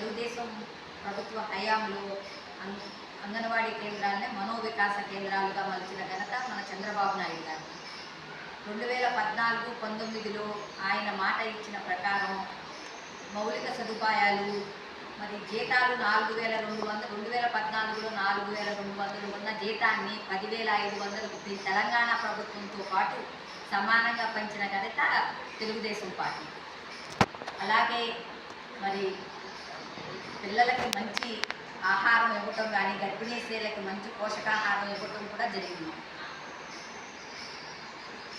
తెలుగుదేశం ప్రభుత్వ హయాంలో అం- అంగన్వాడీ కేంద్రాలనే మనోవికాస కేంద్రాలుగా మలిచిన ఘనత మన చంద్రబాబు నాయుడు గారు. రెండు వేల పద్నాలుగు పంతొమ్మిదిలో ఆయన మాట ఇచ్చిన ప్రకారం మౌలిక సదుపాయాలు మరి జీతాలు నాలుగు వేల రెండు వందలు రెండు వేల పద్నాలుగులో నాలుగు వేల రెండు వందలు ఉన్న జీతాన్ని పదివేల ఐదు వందలకు తెలంగాణ ప్రభుత్వంతో పాటు సమానంగా పంచిన ఘనత తెలుగుదేశం పార్టీ. అలాగే మరి పిల్లలకి మంచి ఆహారం ఇవ్వటం కానీ గర్భిణీ స్త్రీలకి మంచి పోషకాహారం ఇవ్వటం కూడా జరిగింది.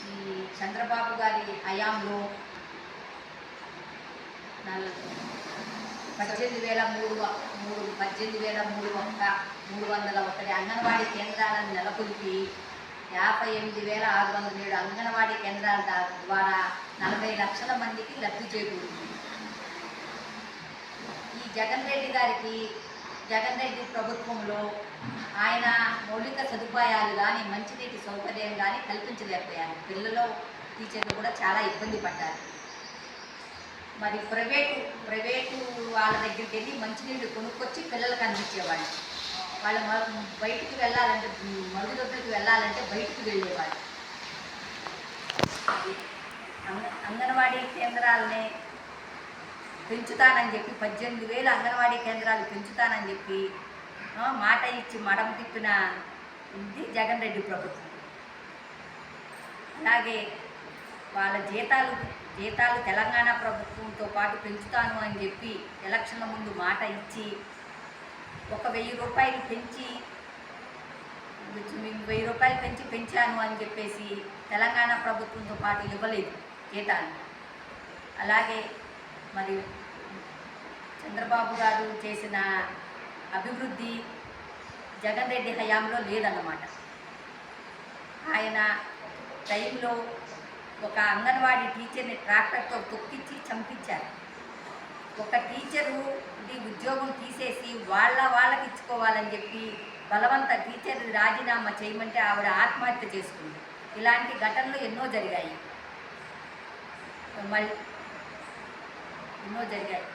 ఈ చంద్రబాబు గారి హయాంలో పద్దెనిమిది వేల మూడు మూడు పద్దెనిమిది వేల మూడు ఒక్క మూడు వందల ఒకటి అంగన్వాడీ కేంద్రాలను నెలకొల్పి యాభై ఎనిమిది వేల ఆరు వందల ఏడు అంగన్వాడీ కేంద్రాల ద్వారా నలభై లక్షల మందికి లబ్ధి చేకూరుతుంది జగన్ రెడ్డి గారికి జగన్ రెడ్డి ప్రభుత్వంలో ఆయన మౌలిక సదుపాయాలు కానీ మంచినీటి సౌకర్యం కానీ కల్పించలేకపోయారు. పిల్లలు టీచర్లు కూడా చాలా ఇబ్బంది పడ్డారు. మరి ప్రైవేటు ప్రైవేటు వాళ్ళ దగ్గరికి వెళ్ళి మంచినీళ్ళు కొనుక్కొచ్చి పిల్లలకు అందించేవాళ్ళు. వాళ్ళ బయటికి వెళ్ళాలంటే మరుగుదొడ్లకు వెళ్ళాలంటే బయటికి వెళ్ళేవాళ్ళు. అంగ- అంగన్వాడీ కేంద్రాలని పెంచుతానని చెప్పి పద్దెనిమిది వేలు అంగన్వాడీ కేంద్రాలు పెంచుతానని చెప్పి మాట ఇచ్చి మడం తిప్పిన ఇది జగన్ రెడ్డి ప్రభుత్వం. అలాగే వాళ్ళ జీతాలు జీతాలు తెలంగాణ ప్రభుత్వంతో పాటు పెంచుతాను అని చెప్పి ఎలక్షన్ల ముందు మాట ఇచ్చి ఒక వెయ్యి రూపాయలు పెంచి వెయ్యి రూపాయలు పెంచి పెంచాను అని చెప్పేసి తెలంగాణ ప్రభుత్వంతో పాటు ఇవ్వలేదు జీతాలు. అలాగే మరి చంద్రబాబు గారు చేసిన అభివృద్ధి జగన్ రెడ్డి హయాంలో లేదన్నమాట. ఆయన టైంలో ఒక అంగన్వాడీ టీచర్ని ట్రాక్టర్తో తొక్కించి చంపించారు. ఒక టీచరు ఈ ఉద్యోగం తీసేసి వాళ్ళ వాళ్ళకి ఇచ్చుకోవాలని చెప్పి బలవంత టీచర్ రాజీనామా చేయమంటే ఆవిడ ఆత్మహత్య చేసుకుంది. ఇలాంటి ఘటనలు ఎన్నో జరిగాయి. మళ్ళీ ఎన్నో జరిగాయి